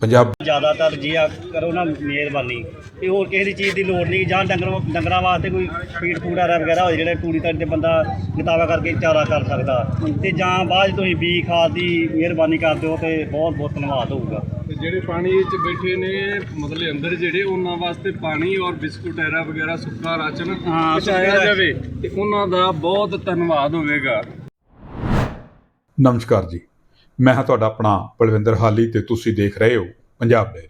ਪੰਜਾਬ ਜ਼ਿਆਦਾਤਰ ਜੀ ਆ ਕਰੋ ਨਾ ਮਿਹਰਬਾਨੀ ਤੇ ਹੋਰ ਕਿਸੇ ਦੀ ਚੀਜ਼ ਦੀ ਲੋੜ ਨਹੀਂ ਜਾਂ ਡੰਗਰ ਡੰਗਰਾਂ ਵਾਸਤੇ ਕੋਈ ਫੀਡ ਫੂਡ ਆਰਾ ਵਗੈਰਾ ਹੋਏ ਜਿਹੜੇ ਟੂੜੀ ਤੱਕ ਤੇ ਬੰਦਾ ਗਤਾਵਾ ਕਰਕੇ ਚਾਰਾ ਕਰ ਸਕਦਾ। ਤੇ ਜਾਂ ਬਾਅਦ 'ਚ ਤੁਸੀਂ ਬੀ ਖਾਦ ਦੀ ਮਿਹਰਬਾਨੀ ਕਰ ਦਿਓ ਤੇ ਬਹੁਤ ਬਹੁਤ ਧੰਨਵਾਦ ਹੋਊਗਾ। ਤੇ ਜਿਹੜੇ ਪਾਣੀ ਵਿੱਚ ਬੈਠੇ ਨੇ ਮਤਲਬ ਅੰਦਰ ਜਿਹੜੇ ਉਹਨਾਂ ਵਾਸਤੇ ਪਾਣੀ ਔਰ ਬਿਸਕੁਟ ਐਰਾ ਵਗੈਰਾ ਸੁੱਕਾ ਰਾਸ਼ਨ ਹਾਂ, ਪਹੁੰਚਾਇਆ ਜਾਵੇ ਤੇ ਉਹਨਾਂ ਦਾ ਬਹੁਤ ਧੰਨਵਾਦ ਹੋਵੇਗਾ। ਨਮਸਕਾਰ ਜੀ। ਮੈਂ ਹਾਂ ਤੁਹਾਡਾ ਆਪਣਾ ਬਲਵਿੰਦਰ ਹਾਲੀ ਤੇ ਤੁਸੀਂ ਦੇਖ ਰਹੇ ਹੋ ਪੰਜਾਬ ਡੇਰੀ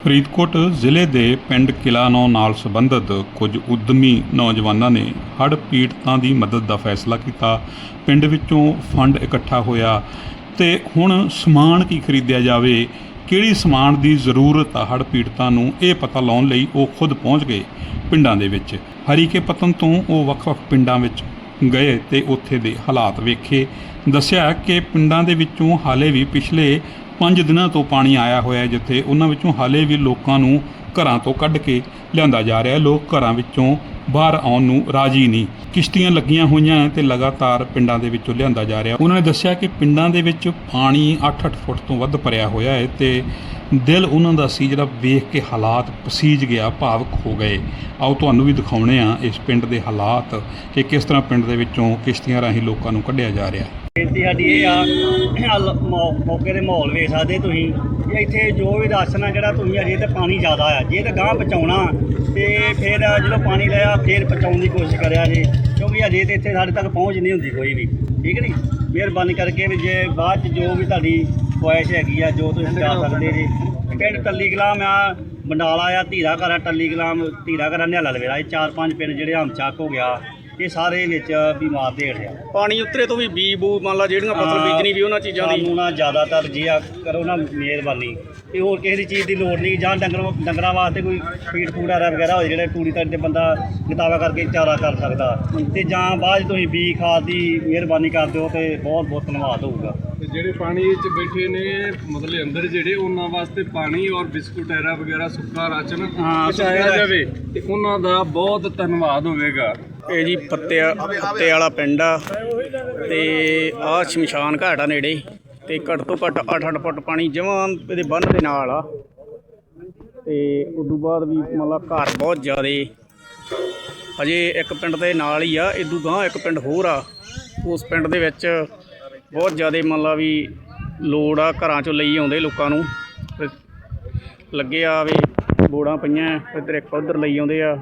ਫਰੀਦਕੋਟ ਜ਼ਿਲ੍ਹੇ ਦੇ ਪਿੰਡ ਕਿਲਾਨੌ ਨਾਲ ਸੰਬੰਧਿਤ ਕੁਝ ਉਦਮੀ ਨੌਜਵਾਨਾਂ ਨੇ ਹੜ੍ਹ ਪੀੜਤਾਂ ਦੀ ਮਦਦ ਦਾ ਫੈਸਲਾ ਕੀਤਾ। ਪਿੰਡ ਵਿੱਚੋਂ ਫੰਡ ਇਕੱਠਾ ਹੋਇਆ ਤੇ ਹੁਣ ਸਮਾਨ ਕੀ ਖਰੀਦਿਆ ਜਾਵੇ, ਕਿਹੜੀ ਸਮਾਨ ਦੀ ਜ਼ਰੂਰਤ ਆ ਹੜ੍ਹ ਪੀੜਤਾਂ ਨੂੰ, ਇਹ ਪਤਾ ਲਾਉਣ ਲਈ ਉਹ ਖੁਦ ਪਹੁੰਚ ਗਏ ਪਿੰਡਾਂ ਦੇ ਵਿੱਚ। ਹਰੀਕੇ ਪਤਨ ਤੋਂ ਉਹ ਵੱਖ-ਵੱਖ ਪਿੰਡਾਂ ਵਿੱਚ ਗਏ ਤੇ ਉੱਥੇ ਦੇ ਹਾਲਾਤ ਵੇਖੇ। ਦੱਸਿਆ ਕਿ ਪਿੰਡਾਂ ਦੇ ਵਿੱਚੋਂ ਹਾਲੇ ਵੀ ਪਿਛਲੇ 5 ਦਿਨਾਂ ਤੋਂ ਪਾਣੀ ਆਇਆ ਹੋਇਆ ਹੈ, ਜਿੱਥੇ ਉਹਨਾਂ ਵਿੱਚੋਂ ਹਾਲੇ ਵੀ ਲੋਕਾਂ ਨੂੰ ਘਰਾਂ ਤੋਂ ਕੱਢ ਕੇ ਲਿਆਂਦਾ ਜਾ ਰਿਹਾ ਹੈ। ਲੋਕ ਘਰਾਂ ਵਿੱਚੋਂ ਬਾਹਰ ਆਉਣ ਨੂੰ ਰਾਜੀ ਨਹੀਂ। ਕਿਸ਼ਤੀਆਂ ਲੱਗੀਆਂ ਹੋਈਆਂ ਹੈ ਤੇ ਲਗਾਤਾਰ ਪਿੰਡਾਂ ਦੇ ਵਿੱਚੋਂ ਲਿਆਂਦਾ ਜਾ ਰਿਹਾ ਉਹਨਾਂ ਨੇ ਦੱਸਿਆ ਕਿ ਪਿੰਡਾਂ ਦੇ ਵਿੱਚ ਪਾਣੀ 8-8 ਫੁੱਟ ਤੋਂ ਵੱਧ ਭਰਿਆ ਹੋਇਆ ਹੈ ਤੇ ਦਿਲ ਉਹਨਾਂ ਦਾ ਸੀ ਜਿਹੜਾ ਵੇਖ ਕੇ ਹਾਲਾਤ ਪਸੀਜ ਗਿਆ, ਭਾਵਕ ਹੋ ਗਏ। ਆਓ ਤੁਹਾਨੂੰ ਵੀ ਦਿਖਾਉਣੇ ਆ ਇਸ ਪਿੰਡ ਦੇ ਹਾਲਾਤ ਕਿ ਕਿਸ ਤਰ੍ਹਾਂ ਪਿੰਡ ਦੇ ਵਿੱਚੋਂ ਕਿਸ਼ਤੀਆਂ ਰਾਹੀਂ ਲੋਕਾਂ ਨੂੰ ਕੱਢਿਆ ਜਾ ਰਿਹਾ। ਬੇਨਤੀ ਸਾਡੀ ਇਹ ਆ, ਹਲ- ਮੌਕੇ ਦੇ ਮਾਹੌਲ ਵੇਖ ਸਕਦੇ ਤੁਸੀਂ। ਕਿ ਇੱਥੇ ਜੋ ਵੀ ਰਾਸ਼ਨ ਆ ਜਿਹੜਾ ਤੁਸੀਂ ਅਜੇ ਤੇ ਪਾਣੀ ਜ਼ਿਆਦਾ ਆ, ਜੇ ਤਾਂ ਗਾਂ ਬਚਾਉਣਾ ਤੇ ਫਿਰ ਜਦੋਂ ਪਾਣੀ ਲਿਆ, ਫਿਰ ਬਚਾਉਣ ਦੀ ਕੋਸ਼ਿਸ਼ ਕਰਿਆ ਜੀ। ਕਿਉਂਕਿ ਅਜੇ ਤੇ ਇੱਥੇ ਸਾਡੇ ਤੱਕ ਪਹੁੰਚ ਨਹੀਂ ਹੁੰਦੀ ਕੋਈ ਵੀ। ਠੀਕ ਨਹੀਂ? ਮਿਹਰਬਾਨੀ ਕਰਕੇ ਵੀ ਜੇ ਬਾਅਦ ਚ ਜੋ ਵੀ ਤੁਹਾਡੀ ਖੁਆਇਸ਼ ਹੈਗੀ ਆ ਜੋ ਤੁਸੀਂ ਜਾ ਸਕਦੇ ਜੀ। ਪਿੰਡ ਟੱਲੀ ਕਲਾਮ ਆ ਬੰਡਾਲਾ ਆ ਧੀਰਾ ਘਰਾ ਟੱਲੀ ਕਲਾਮ ਧੀਰਾ ਘਰਾ ਨਿਹਾਲਾ ਲਵੇਰਾ ਇਹ ਚਾਰ ਪੰਜ ਪਿੰਡ ਜਿਹੜੇ ਹਮਚੱਕ ਹੋ ਗਿਆ ਇਹ ਸਾਰੇ ਵਿੱਚ ਬਿਮਾਰ ਦੇ ਰਿਹਾ ਪਾਣੀ ਉਤਰੇ ਤੋਂ ਵੀ ਬੀ ਬੂ ਮੰਨ ਲਾ ਜਿਹੜੀਆਂ ਫਸਲ ਹਾਂ, ਬੀਜਣੀ ਵੀ ਉਹਨਾਂ ਚੀਜ਼ਾਂ ਦੀ। ਸਾਨੂੰ ਨਾ ਜ਼ਿਆਦਾਤਰ ਜੀ ਆ ਕਰੋ ਨਾ ਮਿਹਰਬਾਨੀ। ਤੇ ਹੋਰ ਕਿਸੇ ਦੀ ਚੀਜ਼ ਦੀ ਲੋੜ ਨਹੀਂ ਜਾਂ ਡੰਗਰ ਡੰਗਰਾਂ ਵਾਸਤੇ ਕੋਈ ਫੀਡ ਫੂਡ ਆਰਾ ਵਗੈਰਾ ਹੋਏ ਜਿਹੜੇ ਟੂੜੀ ਤੱਕ ਤੇ ਬੰਦਾ ਗਤਾਵਾ ਕਰਕੇ ਚਾਰਾ ਕਰ ਸਕਦਾ। ਤੇ ਜਾਂ ਬਾਅਦ ਤੁਸੀਂ ਬੀ ਖਾਦ ਦੀ ਮਿਹਰਬਾਨੀ ਕਰ ਦਿਓ ਤੇ ਬਹੁਤ ਬਹੁਤ ਧੰਨਵਾਦ ਹੋਊਗਾ। ਜਿਹੜੇ ਪਾਣੀ ਵਿੱਚ ਬੈਠੇ ਨੇ ਮਤਲਬ ਅੰਦਰ ਜਿਹੜੇ ਉਹਨਾਂ ਵਾਸਤੇ ਪਾਣੀ ਔਰ ਬਿਸਕੁਟ ਐਰਾ ਵਗੈਰਾ ਸੁੱਕਾ ਰਾਸ਼ਨ ਪਹੁੰਚਾਇਆ ਜਾਵੇ ਤੇ ਉਹਨਾਂ ਦਾ ਬਹੁਤ ਧੰਨਵਾਦ ਹੋਵੇਗਾ। ਇਹ ਜੀ ਪੱਤੇ ਪੱਤੇ ਵਾਲਾ ਪਿੰਡ ਆ ਤੇ ਆਹ ਸ਼ਮਸ਼ਾਨ ਘਾਟ ਆ ਨੇੜੇ ਤੇ ਘੱਟ ਤੋਂ ਘੱਟ 8-8 ਫੁੱਟ ਪਾਣੀ ਜਮਾਂ ਇਹਦੇ ਬੰਨ ਦੇ ਨਾਲ ਆ। ਤੇ ਉਦੋਂ ਬਾਅਦ ਵੀ ਮਤਲਬ ਘਰ ਬਹੁਤ ਜ਼ਿਆਦੇ ਅਜੇ ਇੱਕ ਪਿੰਡ ਦੇ ਨਾਲ ਹੀ ਆ ਇਦੋਂ ਗਾਂ ਇੱਕ ਪਿੰਡ ਹੋਰ ਆ। ਉਸ ਪਿੰਡ ਦੇ ਵਿੱਚ ਬਹੁਤ ਜ਼ਿਆਦਾ ਮੰਨ ਲਾ ਵੀ ਲੋੜ ਆ ਘਰਾਂ ਚੋਂ ਲਈ ਆਉਂਦੇ ਲੋਕਾਂ ਨੂੰ। ਲੱਗੇ ਆ ਵੀ ਬੋੜਾਂ ਪਈਆਂ ਇੱਧਰ ਇੱਕ ਉੱਧਰ ਲਈ ਆਉਂਦੇ ਆ।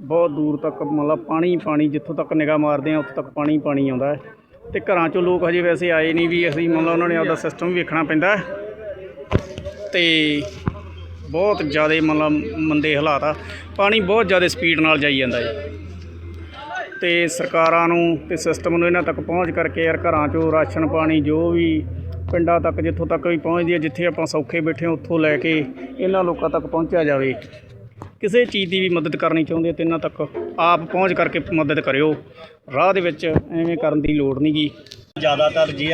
ਬਹੁਤ ਦੂਰ ਤੱਕ ਮਤਲਬ ਪਾਣੀ ਪਾਣੀ ਜਿੱਥੋਂ ਤੱਕ ਨਿਗਾਹ ਮਾਰਦੇ ਆ, ਉੱਥੋਂ ਤੱਕ ਪਾਣੀ ਪਾਣੀ ਆਉਂਦਾ ਹੈ। ਤੇ ਘਰਾਂ ਚੋਂ ਲੋਕ ਹਜੇ ਵੈਸੇ ਆਏ ਨਹੀਂ ਵੀ ਅਸੀਂ ਮਤਲਬ ਉਹਨਾਂ ਨੇ ਆਪਦਾ ਸਿਸਟਮ ਵੀ ਵੇਖਣਾ ਪੈਂਦਾ ਹੈ। ਤੇ ਬਹੁਤ ਜ਼ਿਆਦਾ ਮਤਲਬ ਮੰਦੇ ਹਾਲਾਤ ਆ। ਪਾਣੀ ਬਹੁਤ ਜ਼ਿਆਦਾ ਸਪੀਡ ਨਾਲ ਜਾਈ ਜਾਂਦਾ ਜੀ। ਤੇ ਸਰਕਾਰਾਂ ਨੂੰ ਤੇ ਸਿਸਟਮ ਨੂੰ ਇਹਨਾਂ ਤੱਕ ਪਹੁੰਚ ਕਰਕੇ ਯਾਰ ਘਰਾਂ ਚੋਂ ਰਾਸ਼ਨ ਪਾਣੀ ਜੋ ਵੀ ਪਿੰਡਾਂ ਤੱਕ ਜਿੱਥੋਂ ਤੱਕ ਵੀ ਪਹੁੰਚਦੀ ਹੈ, ਜਿੱਥੇ ਆਪਾਂ ਸੌਖੇ ਬੈਠੇ ਹਾਂ, ਉੱਥੋਂ ਲੈ ਕੇ ਇਹਨਾਂ ਲੋਕਾਂ ਤੱਕ ਪਹੁੰਚਿਆ ਜਾਵੇ। ਕਿਸੇ ਚੀਜ਼ ਦੀ ਵੀ ਮਦਦ ਕਰਨੀ ਚਾਹੁੰਦੇ ਤੇ ਇਹਨਾਂ ਤੱਕ ਆਪ ਪਹੁੰਚ ਕਰਕੇ ਮਦਦ ਕਰਿਓ। ਰਾਹ ਦੇ ਵਿੱਚ ਐਵੇਂ ਕਰਨ ਦੀ ਲੋੜ ਨਹੀਂ ਗੀ ਜ਼ਿਆਦਾਤਰ ਜੀ